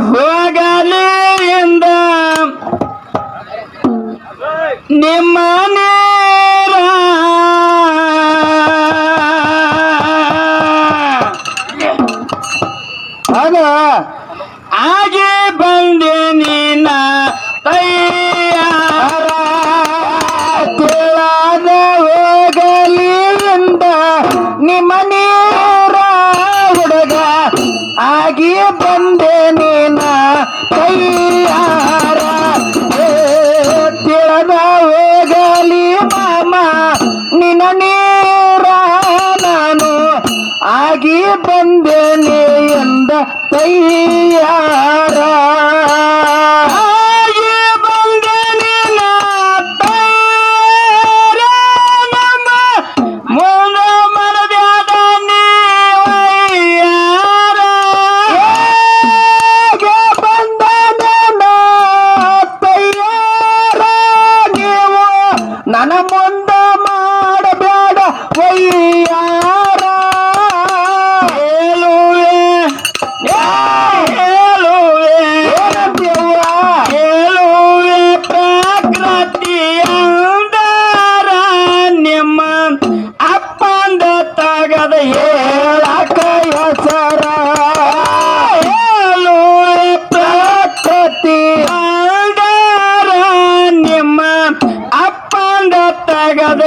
ಹೋಗಲಿ ಹೋಗಲಿಯಿಂದ ನಿಮ್ಮ 哎呀。ಆಗದ ಹೇಳಕ ಹೆಸರ. ಹೇಳು ಪ್ರಕೃತಿ ಅಲ್ದಾರ ನಿಮ್ಮ ಅಪ್ಪಂದ ತಗದ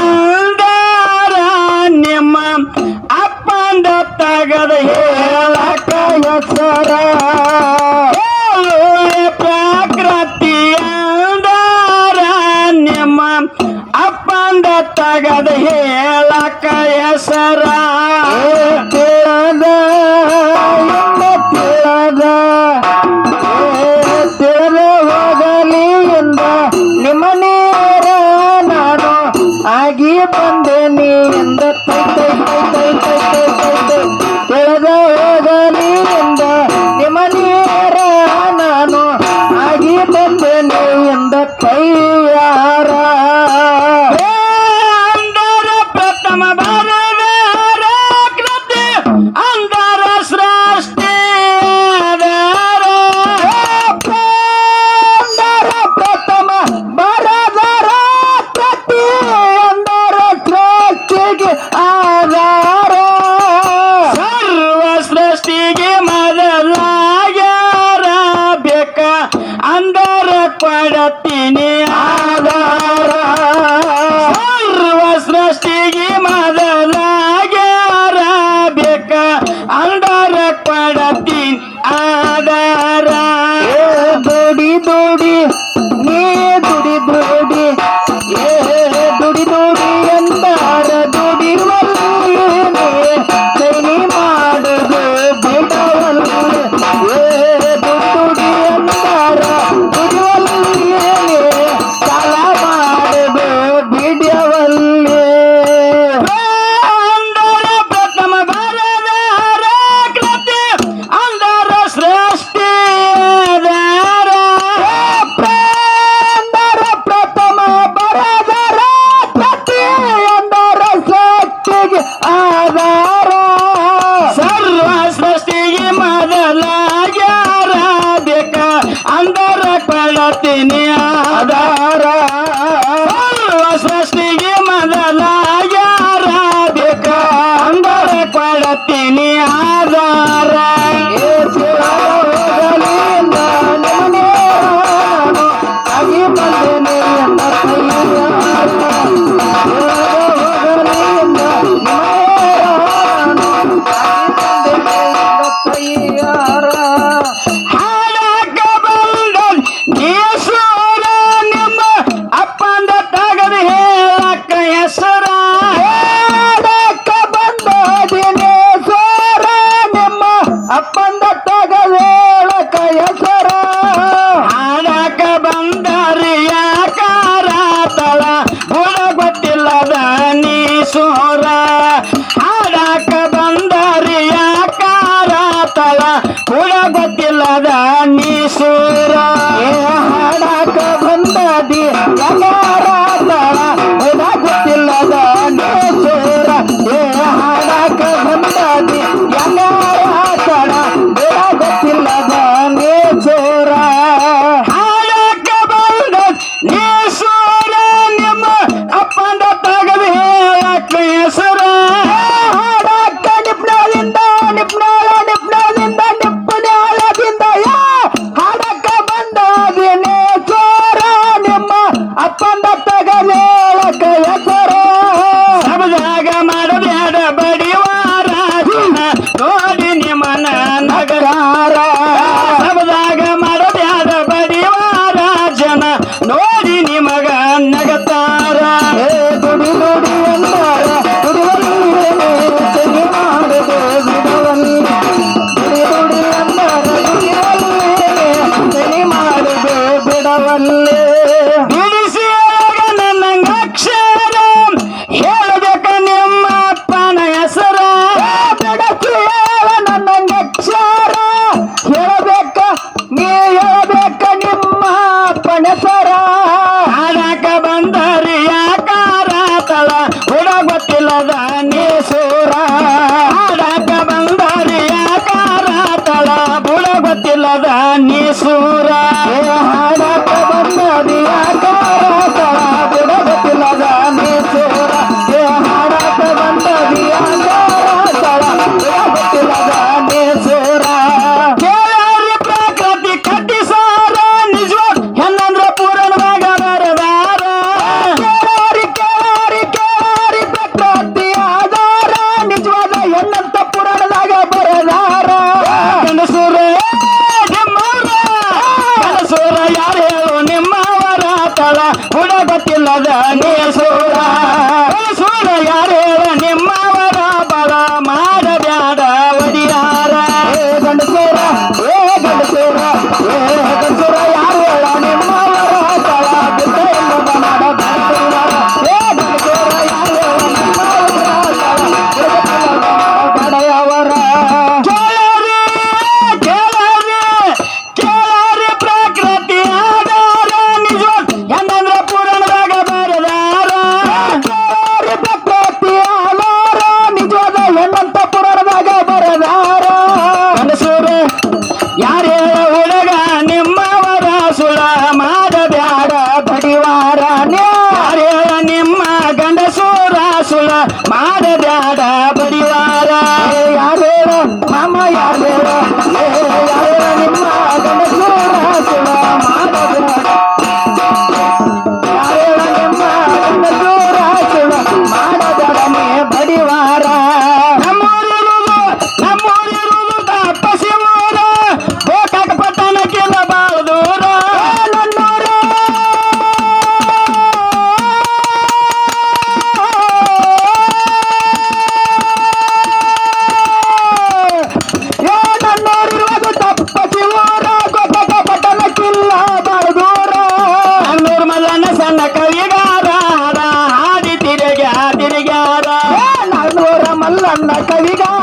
ಹೊಲ್ದಾರ ನಿಮ್ಮ ಅಪ್ಪಂದ ತಗದ ಹೇಳಕ ಹೆಸರ. ಪ್ರಾಕೃತಿಯಂದಾರ ನಿಮ್ಮ ಅಪ್ಪಂದ ತಗದ ಹೇಳಕ ಹೆಸರ. ಸೋರ. ಹಾಡಾಕ ಬಂದರಿಯಾಕಾರ ತಲ ತಳ. ಕೂಡ ಗೊತ್ತಿಲ್ಲದ ನೀ ಸೋರ. ಹಾಡಾಕ ಬಂದದಿ ಯಾಕಾರ ಮೆಟ್ಟಿಲದ ನೀಸೂರ ಆಡಕ ಬಂದನೆಯ ಕಾರ ತಳ ಬುಡ ಗೊತ್ತಿಲ್ಲದ ನೀಸೂರ ಮಾಡ ಬ್ಯಾಡ 来来，盖一个。